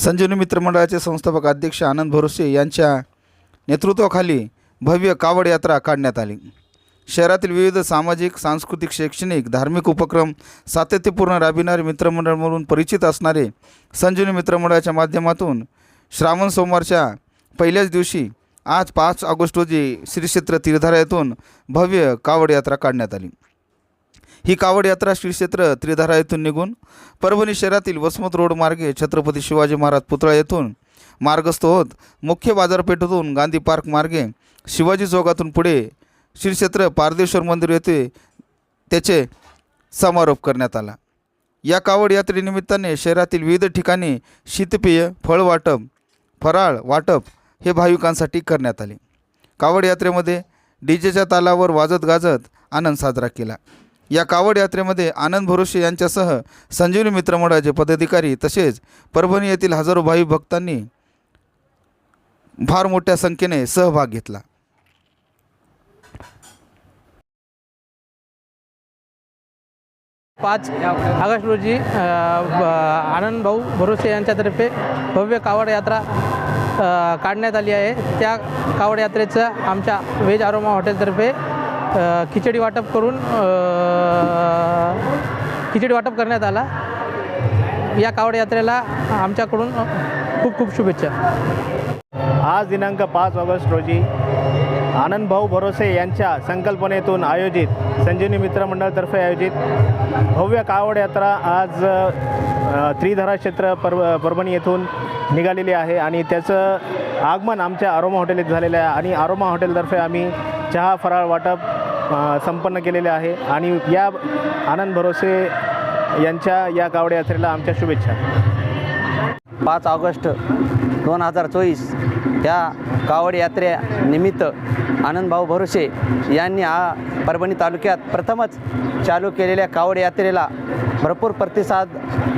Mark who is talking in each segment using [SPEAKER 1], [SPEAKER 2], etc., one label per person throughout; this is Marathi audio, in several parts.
[SPEAKER 1] संजीवनी मित्रमंडळाचे संस्थापक अध्यक्ष आनंद भरोसे यांच्या नेतृत्वाखाली भव्य कावड यात्रा काढण्यात आली. शहरातील विविध सामाजिक सांस्कृतिक शैक्षणिक धार्मिक उपक्रम सातत्यपूर्ण राबविणारे मित्रमंडळ म्हणून परिचित असणारे संजीवनी मित्रमंडळाच्या माध्यमातून श्रावण सोमवारच्या पहिल्याच दिवशी आज पाच ऑगस्ट रोजी श्री क्षेत्र तीर्थारा येथून भव्य कावड यात्रा काढण्यात आली. ही कावड यात्रा श्री क्षेत्र त्रिधारा येथून निघून परभणी शहरातील वसमत रोड मार्गे छत्रपती शिवाजी महाराज पुतळा येथून मार्गस्थ होत मुख्य बाजारपेठेतून गांधी पार्क मार्गे शिवाजी चौकातून पुढे श्री क्षेत्र पारदेश्वर मंदिर येथे त्याचे समारोप करण्यात आला. या कावड यात्रेनिमित्ताने शहरातील विविध ठिकाणी शीतपेय फळ वाटप फराळ वाटप हे भाविकांसाठी करण्यात आले. कावड यात्रेमध्ये डी जेच्या तालावर वाजत गाजत आनंद साजरा केला. या कावड यात्रेमध्ये आनंद भरोसे यांच्यासह संजीवनी मित्रमंडळाचे पदाधिकारी तसेच परभणी येथील हजारो भावी भक्तांनी फार मोठ्या संख्येने सहभाग घेतला.
[SPEAKER 2] पाच ऑगस्ट रोजी आनंद भाऊ भरोसे यांच्यातर्फे भव्य कावड यात्रा काढण्यात आली आहे. त्या कावड यात्रेचं आमच्या व्हेज आरोमा हॉटेलतर्फे खिचडी वाटप करून खिचडी वाटप करण्यात आला. या कावड यात्रेला आमच्याकडून खूप खूप शुभेच्छा.
[SPEAKER 3] आज दिनांक पाच ऑगस्ट रोजी आनंदभाऊ भरोसे यांच्या संकल्पनेतून आयोजित संजीवनी मित्रमंडळतर्फे आयोजित भव्य कावड यात्रा आज त्रिधारा क्षेत्र पर परभणी येथून निघालेली आहे आणि त्याचं आगमन आमच्या आरोमा हॉटेल झालेलं आहे. आणि आरोमा हॉटेलतर्फे आम्ही चहा फराळ वाटप संपन्न केलेले आहे. आणि या आनंद भरोसे यांच्या या गावडे यात्रेला आमच्या शुभेच्छा.
[SPEAKER 4] पाच ऑगस्ट दोन हजार चोवीस या कावड यात्रेनिमित्त आनंदभाऊ भरोसे यांनी आ परभणी तालुक्यात प्रथमच चालू केलेल्या कावड यात्रेला भरपूर प्रतिसाद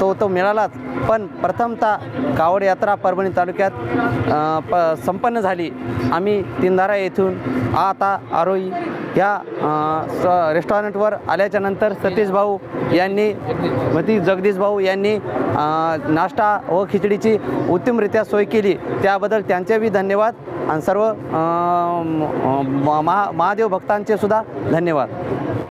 [SPEAKER 4] तो तो मिळालाच. पण प्रथमतः कावड यात्रा परभणी तालुक्यात प संपन्न झाली. आम्ही तिंधारा येथून आता आरोई ह्या स रेस्टॉरंटवर आल्याच्यानंतर सतीश भाऊ यांनी मती जगदीश भाऊ यांनी नाश्ता व खिचडीची उत्तमरित्या सोय केली. त्याबद्दल त्यांचे बी धन्यवाद आणि सर्व म- महा महादेव भक्तांचे सुद्धा धन्यवाद.